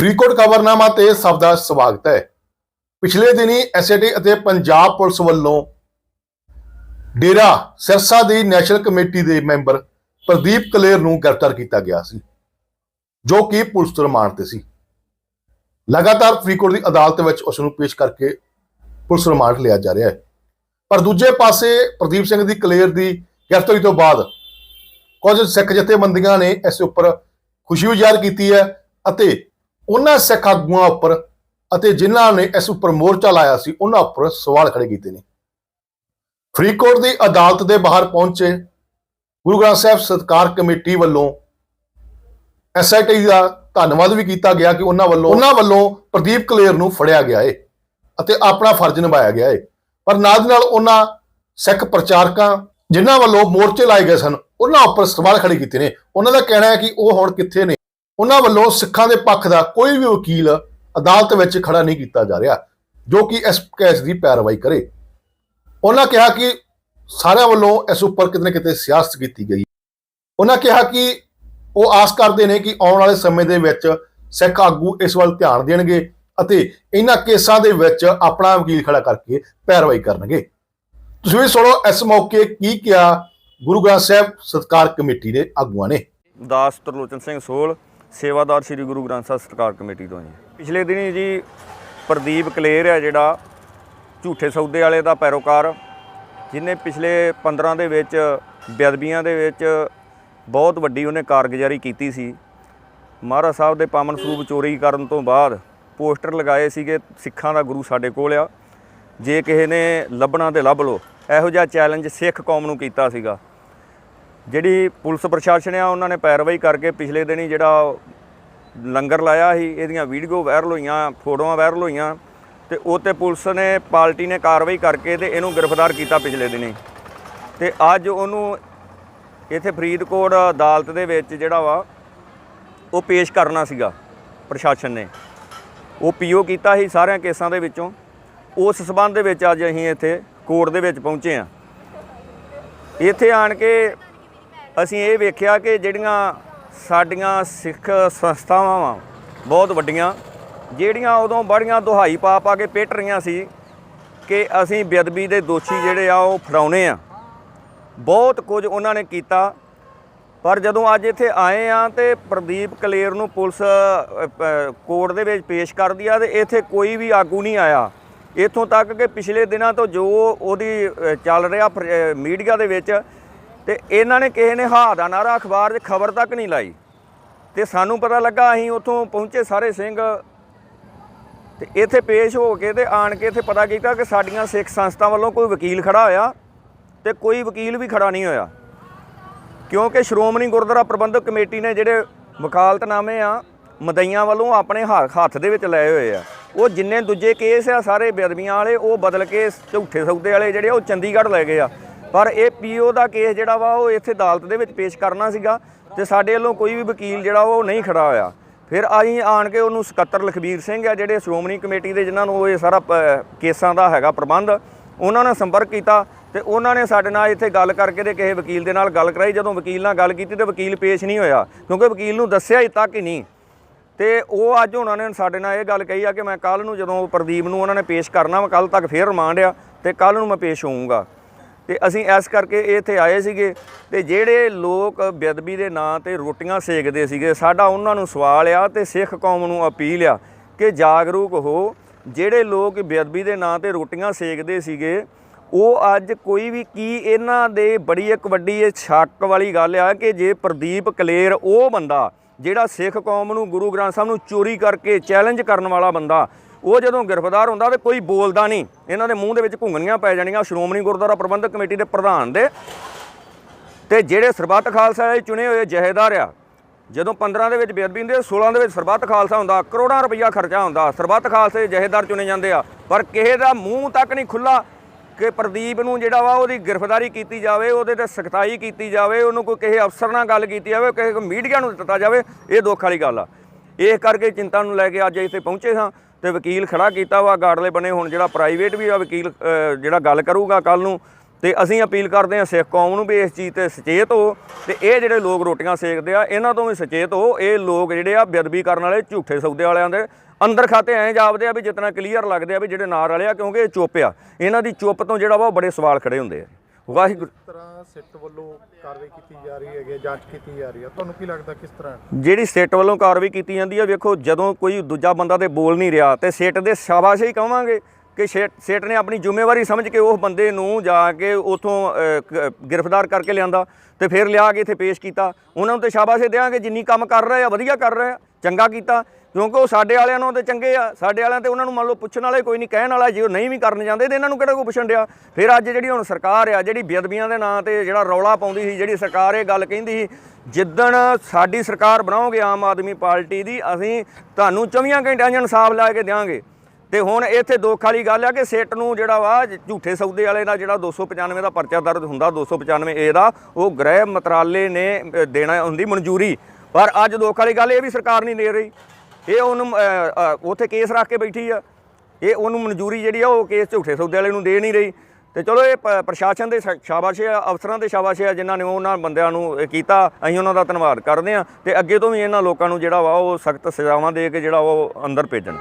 ਫਰੀਦਕੋਟ ਖਬਰਨਾਮਾ ਤੇ ਸਭ ਦਾ ਸਵਾਗਤ ਹੈ। ਪਿਛਲੇ ਦਿਨੀ ਐਸਏਟੀ ਅਤੇ ਪੰਜਾਬ ਪੁਲਿਸ ਵੱਲੋਂ ਡੇਰਾ ਸਿਰਸਾ ਦੀ ਨੈਸ਼ਨਲ ਕਮੇਟੀ ਦੇ ਮੈਂਬਰ ਪ੍ਰਦੀਪ ਕਲੇਰ ਨੂੰ ਗ੍ਰਿਫਤਾਰ ਕੀਤਾ ਗਿਆ ਸੀ, ਜੋ ਕਿ ਪੁਲਿਸ ਰਿਮਾਂਡ ਤੇ ਸੀ। ਲਗਾਤਾਰ ਫਰੀਦਕੋਟ ਦੀ ਅਦਾਲਤ ਵਿੱਚ ਉਸ ਨੂੰ ਪੇਸ਼ ਕਰਕੇ ਪੁਲਿਸ ਰਿਮਾਂਡ ਲਿਆ ਜਾ ਰਿਹਾ ਹੈ। ਪਰ ਦੂਜੇ ਪਾਸੇ ਪ੍ਰਦੀਪ ਸਿੰਘ ਦੀ ਕਲੇਰ ਦੀ ਗ੍ਰਿਫਤਾਰੀ ਤੋਂ ਬਾਅਦ ਕੁਝ ਸਿੱਖ ਜਥੇਬੰਦੀਆਂ ਨੇ ਇਸ ਉੱਪਰ ਖੁਸ਼ੀ ਜ਼ਾਹਰ ਕੀਤੀ ਹੈ ਅਤੇ ਉਹਨਾਂ ਸਿੱਖ ਆਗੂਆਂ ਉੱਪਰ ਅਤੇ ਜਿਨ੍ਹਾਂ ਨੇ ਇਸ ਉੱਪਰ ਮੋਰਚਾ ਲਾਇਆ ਸੀ, ਉਹਨਾਂ ਉੱਪਰ ਸਵਾਲ ਖੜੇ ਕੀਤੇ ਨੇ। ਫਰੀਦਕੋਟ ਦੀ ਅਦਾਲਤ ਦੇ ਬਾਹਰ ਪਹੁੰਚੇ ਗੁਰੂ ਗ੍ਰੰਥ ਸਾਹਿਬ ਸਤਕਾਰ ਕਮੇਟੀ ਵੱਲੋਂ ਐਸਆਈਟੀ ਦਾ ਧੰਨਵਾਦ ਵੀ ਕੀਤਾ ਗਿਆ ਕਿ ਉਹਨਾਂ ਵੱਲੋਂ ਉਹਨਾਂ ਵੱਲੋਂ ਪ੍ਰਦੀਪ ਕਲੇਰ ਨੂੰ ਫੜਿਆ ਗਿਆ ਏ ਅਤੇ ਆਪਣਾ ਫਰਜ਼ ਨਿਭਾਇਆ ਗਿਆ ਏ। ਪਰ ਨਾਲ ਦੀ ਨਾਲ ਉਹਨਾਂ ਸਿੱਖ ਪ੍ਰਚਾਰਕਾਂ ਜਿਨ੍ਹਾਂ ਵੱਲੋਂ ਮੋਰਚੇ ਲਾਏ ਗਏ ਸਨ, ਉਹਨਾਂ ਉੱਪਰ ਸਵਾਲ ਖੜੇ ਕੀਤੇ ਨੇ। ਉਹਨਾਂ ਦਾ ਕਹਿਣਾ ਹੈ ਕਿ ਉਹ ਹੁਣ ਕਿੱਥੇ ਨੇ? ਉਹਨਾਂ ਵੱਲੋਂ ਸਿੱਖਾਂ ਦੇ ਪੱਖ ਦਾ ਕੋਈ ਵੀ ਵਕੀਲ ਅਦਾਲਤ ਵਿੱਚ ਖੜਾ ਨਹੀਂ ਕੀਤਾ ਜਾ ਰਿਹਾ, ਜੋ ਕਿ ਇਸ ਕੇਸ ਦੀ ਪੈਰਵਾਈ ਕਰੇ। ਉਹਨਾਂ ਕਿਹਾ ਕਿ ਸਾਰਿਆਂ ਵੱਲੋਂ ਇਸ ਉੱਪਰ ਕਿਤੇ ਨਾ ਕਿਤੇ ਸਿਆਸਤ ਕੀਤੀ ਗਈ। ਉਹਨਾਂ ਕਿਹਾ ਕਿ ਉਹ ਆਸ ਕਰਦੇ ਨੇ ਕਿ ਆਉਣ ਵਾਲੇ ਸਮੇਂ ਦੇ ਵਿੱਚ ਸਿੱਖ ਆਗੂ ਇਸ ਵੱਲ ਧਿਆਨ ਦੇਣਗੇ ਅਤੇ ਇਹਨਾਂ ਕੇਸਾਂ ਦੇ ਵਿੱਚ ਆਪਣਾ ਵਕੀਲ ਖੜਾ ਕਰਕੇ ਪੈਰਵਾਈ ਕਰਨਗੇ। ਤੁਸੀਂ ਵੀ ਸੁਣੋ, ਇਸ ਮੌਕੇ ਕੀ ਕਿਹਾ ਗੁਰੂ ਗ੍ਰੰਥ ਸਾਹਿਬ ਸਤਕਾਰ ਕਮੇਟੀ ਦੇ ਆਗੂਆਂ ਨੇ। ਦਾਸ ਤਰਲੋਚਨ ਸਿੰਘ ਸੋਲ ਸੇਵਾਦਾਰ ਸ੍ਰੀ ਗੁਰੂ ਗ੍ਰੰਥ ਸਾਹਿਬ ਸਰਕਾਰ ਕਮੇਟੀ ਤੋਂ ਜੀ। ਪਿਛਲੇ ਦਿਨੀ ਜੀ ਪ੍ਰਦੀਪ ਕਲੇਰ ਹੈ ਜਿਹੜਾ ਝੂਠੇ ਸੌਦੇ ਵਾਲੇ ਦਾ ਪੈਰੋਕਾਰ, ਜਿਨੇ ਪਿਛਲੇ 15 ਦੇ ਵਿੱਚ, ਬੇਅਦਬੀਆਂ ਦੇ ਵਿੱਚ ਬਹੁਤ ਵੱਡੀ ਉਹਨੇ ਕਾਰਗੁਜ਼ਾਰੀ ਕੀਤੀ ਸੀ। ਮਹਾਰਾਜ ਸਾਹਿਬ ਦੇ ਪਾਵਨ ਸਰੂਪ ਚੋਰੀ ਕਰਨ ਤੋਂ ਬਾਅਦ ਪੋਸਟਰ ਲਗਾਏ ਸੀਗੇ ਸਿੱਖਾਂ ਦਾ ਗੁਰੂ ਸਾਡੇ ਕੋਲ ਆ। ਜੇ ਕਿਸੇ ਨੇ ਲੱਭਣਾ ਤੇ ਲੱਭ ਲੋ ਇਹੋ ਜਿਹਾ ਚੈਲੰਜ ਸਿੱਖ ਕੌਮ ਨੂੰ ਕੀਤਾ ਸੀਗਾ। ਜਿਹੜੀ ਪੁਲਿਸ ਪ੍ਰਸ਼ਾਸਨ ਆ, ਉਹਨਾਂ ਨੇ ਪੈਰਵਾਈ ਕਰਕੇ ਪਿਛਲੇ ਦਿਨੀ ਜਿਹੜਾ ਲੰਗਰ ਲਾਇਆ ਸੀ, ਇਹਦੀਆਂ ਵੀਡੀਓ ਵਾਇਰਲ ਹੋਈਆਂ, ਫੋਟੋਆਂ ਵਾਇਰਲ ਹੋਈਆਂ ਤੇ ਉਹ ਤੇ ਪੁਲਿਸ ਨੇ, ਪਾਰਟੀ ਨੇ ਕਾਰਵਾਈ ਕਰਕੇ ਤੇ ਇਹਨੂੰ ਗ੍ਰਿਫਤਾਰ ਕੀਤਾ ਪਿਛਲੇ ਦਿਨੀ। ਤੇ ਅੱਜ ਉਹਨੂੰ ਇੱਥੇ ਫਰੀਦਕੋਟ ਅਦਾਲਤ ਦੇ ਵਿੱਚ ਜਿਹੜਾ ਵਾ, ਉਹ ਪੇਸ਼ ਕਰਨਾ ਸੀਗਾ ਪ੍ਰਸ਼ਾਸਨ ਨੇ। ਉਹ ਪੀਓ ਕੀਤਾ ਸੀ ਸਾਰਿਆਂ ਕੇਸਾਂ ਦੇ ਵਿੱਚੋਂ। ਉਸ ਸਬੰਧ ਦੇ ਵਿੱਚ ਅੱਜ ਅਸੀਂ ਇੱਥੇ ਕੋਰਟ ਦੇ ਵਿੱਚ ਪਹੁੰਚੇ ਆ ਇੱਥੇ ਆਣ ਕੇ ਅਸੀਂ ਇਹ ਵੇਖਿਆ ਕਿ ਜਿਹੜੀਆਂ ਸਾਡੀਆਂ ਸਿੱਖ ਸੰਸਥਾਵਾਂ ਵਾ, ਬਹੁਤ ਵੱਡੀਆਂ, ਜਿਹੜੀਆਂ ਉਦੋਂ ਬੜੀਆਂ ਦੁਹਾਈ ਪਾ ਪਾ ਕੇ ਪਿੱਟ ਰਹੀਆਂ ਸੀ ਕਿ ਅਸੀਂ ਬੇਅਦਬੀ ਦੇ ਦੋਸ਼ੀ ਜਿਹੜੇ ਆ ਉਹ ਫੜਾਉਣੇ ਆ। ਬਹੁਤ ਕੁਝ ਉਹਨਾਂ ਨੇ ਕੀਤਾ, ਪਰ ਜਦੋਂ ਅੱਜ ਇੱਥੇ ਆਏ ਆ ਤੇ ਪ੍ਰਦੀਪ ਕਲੇਰ ਨੂੰ ਪੁਲਿਸ ਕੋਰਟ ਦੇ ਵਿੱਚ ਪੇਸ਼ ਕਰਦੀ ਆ ਤੇ ਇੱਥੇ ਕੋਈ ਵੀ ਆਗੂ ਨਹੀਂ ਆਇਆ। ਇੱਥੋਂ ਤੱਕ ਕਿ ਪਿਛਲੇ ਦਿਨਾਂ ਤੋਂ ਜੋ ਉਹਦੀ ਚੱਲ ਰਿਹਾ, ਫਰ- ਮੀਡੀਆ ਦੇ ਵਿੱਚ ਤੇ ਇਹਨਾਂ ਨੇ ਕਿਸੇ ਨੇ ਹਾ ਦਾ ਨਾਰਾ ਅਖਬਾਰ 'ਚ ਖਬਰ ਤੱਕ ਨਹੀਂ ਲਾਈ। ਤੇ ਸਾਨੂੰ ਪਤਾ ਲੱਗਾ ਅਸੀਂ ਉੱਥੋਂ ਪਹੁੰਚੇ ਸਾਰੇ ਸਿੰਘ। ਤੇ ਇੱਥੇ ਪੇਸ਼ ਹੋ ਕੇ ਤੇ ਆਣ ਕੇ ਇੱਥੇ ਪਤਾ ਕੀਤਾ ਕਿ ਸਾਡੀਆਂ ਸਿੱਖ ਸੰਸਥਾ ਵੱਲੋਂ ਕੋਈ ਵਕੀਲ ਖੜਾ ਹੋਇਆ ਤੇ ਕੋਈ ਵਕੀਲ ਵੀ ਖੜਾ ਨਹੀਂ ਹੋਇਆ। ਕਿਉਂਕਿ ਸ਼੍ਰੋਮਣੀ ਗੁਰਦੁਆਰਾ ਪ੍ਰਬੰਧਕ ਕਮੇਟੀ ਨੇ ਜਿਹੜੇ ਵਕਾਲਤਨਾਮੇ ਆ ਮਦਈਆਂ ਵੱਲੋਂ ਆਪਣੇ ਹ- ਹੱਥ ਦੇ ਵਿੱਚ ਲਏ ਹੋਏ ਆ। ਉਹ ਜਿੰਨੇ ਦੂਜੇ ਕੇਸ ਆ ਸਾਰੇ ਬੇਅਦਬੀਆਂ ਵਾਲੇ ਉਹ ਬਦਲ ਕੇ ਝੂਠੇ ਸੌਦੇ ਵਾਲੇ ਜਿਹੜੇ ਆ, ਉਹ ਚੰਡੀਗੜ੍ਹ ਲੈ ਗਏ ਆ। ਪਰ ਇਹ ਪੀਓ ਦਾ ਕੇਸ ਜਿਹੜਾ ਵਾ, ਉਹ ਇੱਥੇ ਅਦਾਲਤ ਦੇ ਵਿੱਚ ਪੇਸ਼ ਕਰਨਾ ਸੀਗਾ ਤੇ ਸਾਡੇ ਵੱਲੋਂ ਕੋਈ ਵੀ ਵਕੀਲ ਜਿਹੜਾ ਉਹ ਨਹੀਂ ਖੜਾ ਹੋਇਆ। ਫਿਰ ਅਸੀਂ ਆਣ ਕੇ ਉਹਨੂੰ ਸਕੱਤਰ ਲਖਬੀਰ ਸਿੰਘ ਆ, ਜਿਹੜੇ ਸ਼੍ਰੋਮਣੀ ਕਮੇਟੀ ਦੇ ਜਿਨ੍ਹਾਂ ਨੂੰ ਇਹ ਸਾਰਾ ਪ- ਕੇਸਾਂ ਦਾ ਹੈਗਾ ਪ੍ਰਬੰਧ, ਉਹਨਾਂ ਨਾਲ ਸੰਪਰਕ ਕੀਤਾ ਤੇ ਉਹਨਾਂ ਨੇ ਸਾਡੇ ਨਾਲ ਇੱਥੇ ਗੱਲ ਕਰਕੇ ਤੇ ਕਿਸੇ ਵਕੀਲ ਦੇ ਨਾਲ ਗੱਲ ਕਰਾਈ। ਜਦੋਂ ਵਕੀਲ ਨਾਲ ਗੱਲ ਕੀਤੀ ਤੇ ਵਕੀਲ ਪੇਸ਼ ਨਹੀਂ ਹੋਇਆ, ਕਿਉਂਕਿ ਵਕੀਲ ਨੂੰ ਦੱਸਿਆ ਹੀ ਤੱਕ ਹੀ ਨਹੀਂ। ਤੇ ਉਹ ਅੱਜ ਉਹਨਾਂ ਨੇ ਸਾਡੇ ਨਾਲ ਇਹ ਗੱਲ ਕਹੀ ਆ ਕਿ ਮੈਂ ਕੱਲ ਨੂੰ ਜਦੋਂ ਪ੍ਰਦੀਪ ਨੂੰ ਉਹਨਾਂ ਨੇ ਪੇਸ਼ ਕਰਨਾ ਵਾ ਕੱਲ ਤੱਕ ਫੇਰ ਰਿਮਾਂਡ ਆ ਤੇ ਕੱਲ ਨੂੰ ਮੈਂ ਪੇਸ਼ ਹੋਊਂਗਾ। ਤੇ ਅਸੀਂ ਇਸ ਕਰਕੇ ਇਹ ਇੱਥੇ ਆਏ ਸੀਗੇ ਤੇ ਜਿਹੜੇ ਲੋਕ ਬੇਅਦਬੀ ਦੇ ਨਾਂ ਤੇ ਰੋਟੀਆਂ ਸੇਕਦੇ ਸੀਗੇ, ਸਾਡਾ ਉਹਨਾਂ ਨੂੰ ਸਵਾਲ ਆ ਤੇ ਸਿੱਖ ਕੌਮ ਨੂੰ ਅਪੀਲ ਆ ਕਿ ਜਾਗਰੂਕ ਹੋ। ਜਿਹੜੇ ਲੋਕ ਬੇਅਦਬੀ ਦੇ ਨਾਂ ਤੇ ਰੋਟੀਆਂ ਸੇਕਦੇ ਸੀਗੇ, ਉਹ ਅੱਜ ਕੋਈ ਵੀ ਕੀ ਇਹਨਾਂ ਦੇ ਬੜੀ ਇੱਕ ਵੱਡੀ ਇਹ ਸ਼ੱਕ ਵਾਲੀ ਗੱਲ ਆ ਕਿ ਜੇ ਪ੍ਰਦੀਪ ਕਲੇਰ ਉਹ ਬੰਦਾ ਜਿਹੜਾ ਸਿੱਖ ਕੌਮ ਨੂੰ ਗੁਰੂ ਗ੍ਰੰਥ ਸਾਹਿਬ ਨੂੰ ਚੋਰੀ ਕਰਕੇ ਚੈਲੰਜ ਕਰਨ ਵਾਲਾ ਬੰਦਾ ਉਹ ਜਦੋਂ ਗ੍ਰਿਫਤਾਰ ਹੁੰਦਾ ਤੇ ਕੋਈ ਬੋਲਦਾ ਨਹੀਂ। ਇਹਨਾਂ ਦੇ ਮੂੰਹ ਦੇ ਵਿੱਚ ਘੁੰਗਣੀਆਂ ਪੈ ਜਾਣੀਆਂ, ਸ਼੍ਰੋਮਣੀ ਗੁਰਦੁਆਰਾ ਪ੍ਰਬੰਧਕ ਕਮੇਟੀ ਦੇ ਪ੍ਰਧਾਨ ਦੇ। ਤੇ ਜਿਹੜੇ ਸਰਬੱਤ ਖਾਲਸਾ ਦੇ ਚੁਣੇ ਹੋਏ ਜਹੇਦਾਰ ਆ, ਜਦੋਂ 15 ਦੇ ਵਿੱਚ ਬੇਅਦਬੀ ਹੁੰਦੀ ਹੈ 16 ਦੇ ਵਿੱਚ ਸਰਬੱਤ ਖਾਲਸਾ ਹੁੰਦਾ, ਕਰੋੜਾਂ ਰੁਪਈਆ ਖਰਚਾ ਹੁੰਦਾ, ਸਰਬੱਤ ਖਾਲਸੇ ਦੇ ਜਹੇਦਾਰ ਚੁਣੇ ਜਾਂਦੇ ਆ। ਪਰ ਕਿਸੇ ਦਾ ਮੂੰਹ ਤੱਕ ਨਹੀਂ ਖੁੱਲਾ ਕਿ ਪ੍ਰਦੀਪ ਨੂੰ ਜਿਹੜਾ ਵਾ ਉਹਦੀ ਗ੍ਰਿਫਤਾਰੀ ਕੀਤੀ ਜਾਵੇ, ਉਹਦੇ ਤੇ ਸਖਤਾਈ ਕੀਤੀ ਜਾਵੇ, ਉਹਨੂੰ ਕੋਈ ਕਿਸੇ ਅਫਸਰ ਨਾਲ ਗੱਲ ਕੀਤੀ ਜਾਵੇ, ਕਿਸੇ ਮੀਡੀਆ ਨੂੰ ਦਿੱਤਾ ਜਾਵੇ, ਇਹ ਦੁੱਖ ਵਾਲੀ ਗੱਲ ਆ। ਇਸ ਕਰਕੇ ਚਿੰਤਾ ਨੂੰ ਲੈ ਕੇ ਅੱਜ ਇੱਥੇ ਪਹੁੰਚੇ ਹਾਂ। ਤੇ ਵਕੀਲ ਖੜਾ ਕੀਤਾ ਵਾ ਗਾੜਲੇ ਬਣੇ ਹੁਣ, ਜਿਹੜਾ ਪ੍ਰਾਈਵੇਟ ਵੀ ਆ, ਵਕੀਲ ਜਿਹੜਾ ਗੱਲ ਕਰੂਗਾ ਕੱਲ ਨੂੰ। ਤੇ ਅਸੀਂ ਅਪੀਲ ਕਰਦੇ ਹਾਂ, ਸਿੱਖ ਕੌਮ ਨੂੰ ਵੀ ਇਸ ਚੀਜ਼ ਤੇ ਸੁਚੇਤ ਹੋ ਤੇ ਇਹ ਜਿਹੜੇ ਲੋਕ ਰੋਟੀਆਂ ਸੇਕਦੇ ਆ, ਇਹਨਾਂ ਤੋਂ ਵੀ ਸੁਚੇਤ ਹੋ। ਇਹ ਲੋਕ ਜਿਹੜੇ ਆ, ਬੇਅਦਬੀ ਕਰਨ ਵਾਲੇ, ਝੂਠੇ ਸੌਦੇ ਵਾਲਿਆਂ ਦੇ ਅੰਦਰ ਖਾਤੇ ਐਂ ਜਾਪਦੇ ਆ ਵੀ ਜਿਤਨਾ ਕਲੀਅਰ ਲੱਗਦੇ ਆ ਵੀ ਜਿਹੜੇ ਨਾਲ ਵਾਲੇ ਆ, ਕਿਉਂਕਿ ਇਹ ਚੁੱਪ ਆ। ਇਹਨਾਂ ਦੀ ਚੁੱਪ ਤੋਂ ਜਿਹੜਾ ਵਾ, ਉਹ ਬੜੇ ਸਵਾਲ ਖੜੇ ਹੁੰਦੇ ਆ। ਵਾਹਿਗੁਰੂ। ਕਿਸ ਤਰ੍ਹਾਂ ਸਿੱਟ ਵੱਲੋਂ ਕਾਰਵਾਈ ਕੀਤੀ ਜਾ ਰਹੀ ਹੈਗੀ ਹੈ, ਜਾਂਚ ਕੀਤੀ ਜਾ ਰਹੀ ਹੈ? ਤੁਹਾਨੂੰ ਕੀ ਲੱਗਦਾ ਕਿਸ ਤਰ੍ਹਾਂ? ਜਿਹੜੀ ਸੇਟ ਵੱਲੋਂ ਕਾਰਵਾਈ ਕੀਤੀ ਜਾਂਦੀ ਹੈ ਵੇਖੋ ਜਦੋਂ ਕੋਈ ਦੂਜਾ ਬੰਦਾ ਤੇ ਬੋਲ ਨਹੀਂ ਰਿਹਾ ਤੇ ਸੇਟ ਦੇ ਸ਼ਾਬਾਸ਼ ਹੀ ਕਵਾਂਗੇ ਕਿ ਸੇਟ ਸੇਟ ਨੇ ਆਪਣੀ ਜ਼ਿੰਮੇਵਾਰੀ ਸਮਝ ਕੇ ਉਸ ਬੰਦੇ ਨੂੰ ਜਾ ਕੇ ਉਥੋਂ ਗ੍ਰਿਫਤਾਰ ਕਰਕੇ ਲਿਆਂਦਾ ਤੇ ਫਿਰ ਲਿਆ ਕੇ ਇੱਥੇ ਪੇਸ਼ ਕੀਤਾ। ਉਹਨਾਂ ਨੂੰ ਤੇ ਸ਼ਾਬਾਸ਼ ਹੀ ਦੇਵਾਂਗੇ ਜਿੰਨੀ ਕੰਮ ਕਰ ਰਹੇ ਆ ਵਧੀਆ ਕਰ ਰਹੇ ਆ ਚੰਗਾ ਕੀਤਾ। ਕਿਉਂਕਿ ਉਹ ਸਾਡੇ ਵਾਲਿਆਂ ਨੂੰ ਤੇ ਚੰਗੇ ਆ, ਸਾਡੇ ਵਾਲਿਆਂ ਤੇ ਉਹਨਾਂ ਨੂੰ ਮੰਨ ਲਓ ਪੁੱਛਣ ਵਾਲੇ ਕੋਈ ਨਹੀਂ, ਕਹਿਣ ਵਾਲਾ ਜੇ ਉਹ ਨਹੀਂ ਵੀ ਕਰਨ ਜਾਂਦੇ ਤੇ ਇਹਨਾਂ ਨੂੰ ਕਿਹੜਾ ਕੋਈ ਪੁੱਛਣ ਡਿਆ? ਫਿਰ ਅੱਜ ਜਿਹੜੀ ਹੁਣ ਸਰਕਾਰ ਆ, ਜਿਹੜੀ ਬੇਅਦਬੀਆਂ ਦੇ ਨਾਂ ਤੇ ਜਿਹੜਾ ਰੌਲਾ ਪਾਉਂਦੀ ਸੀ, ਜਿਹੜੀ ਸਰਕਾਰ ਇਹ ਗੱਲ ਕਹਿੰਦੀ ਸੀ, ਜਿੱਦਣ ਸਾਡੀ ਸਰਕਾਰ ਬਣਾਓਗੇ ਆਮ ਆਦਮੀ ਪਾਰਟੀ ਦੀ, ਅਸੀਂ ਤੁਹਾਨੂੰ 24 ਘੰਟਿਆਂ 'ਚ ਇਨਸਾਫ ਲੈ ਕੇ ਦਿਆਂਗੇ। ਤੇ ਹੁਣ ਇੱਥੇ ਦੁੱਖ ਵਾਲੀ ਗੱਲ ਆ ਕਿ ਸਿੱਟ ਨੂੰ ਜਿਹੜਾ ਵਾ, ਝੂਠੇ ਸੌਦੇ ਵਾਲੇ ਦਾ ਜਿਹੜਾ 295 ਦਾ ਪਰਚਾ ਦਰਜ ਹੁੰਦਾ 295 ਏ ਦਾ, ਉਹ ਗ੍ਰਹਿ ਮੰਤਰਾਲੇ ਨੇ ਦੇਣਾ ਹੁੰਦੀ ਮਨਜ਼ੂਰੀ। ਪਰ ਅੱਜ ਦੁੱਖ ਵਾਲੀ ਗੱਲ ਇਹ ਵੀ ਸਰਕਾਰ ਨਹੀਂ ਦੇ ਰਹੀ। ਇਹ ਉਹਨੂੰ ਉੱਥੇ ਕੇਸ ਰੱਖ ਕੇ ਬੈਠੀ ਆ। ਇਹ ਉਹਨੂੰ ਮਨਜ਼ੂਰੀ ਜਿਹੜੀ ਆ, ਉਹ ਕੇਸ ਝੂਠੇ ਸੌਦੇ ਵਾਲੇ ਨੂੰ ਦੇ ਨਹੀਂ ਰਹੀ। ਤੇ ਚਲੋ, ਇਹ ਪ- ਪ੍ਰਸ਼ਾਸਨ ਦੇ ਸ਼- ਸ਼ਾਬਾਸ਼ ਆ, ਅਫਸਰਾਂ ਦੇ ਸ਼ਾਬਾਸ਼ ਆ, ਜਿਨ੍ਹਾਂ ਨੇ ਉਹਨਾਂ ਬੰਦਿਆਂ ਨੂੰ ਇਹ ਕੀਤਾ। ਅਸੀਂ ਉਹਨਾਂ ਦਾ ਧੰਨਵਾਦ ਕਰਦੇ ਹਾਂ ਤੇ ਅੱਗੇ ਤੋਂ ਵੀ ਇਹਨਾਂ ਲੋਕਾਂ ਨੂੰ ਜਿਹੜਾ ਵਾ, ਉਹ ਸਖਤ ਸਜ਼ਾਵਾਂ ਦੇ ਕੇ ਜਿਹੜਾ ਉਹ ਅੰਦਰ ਭੇਜਣ।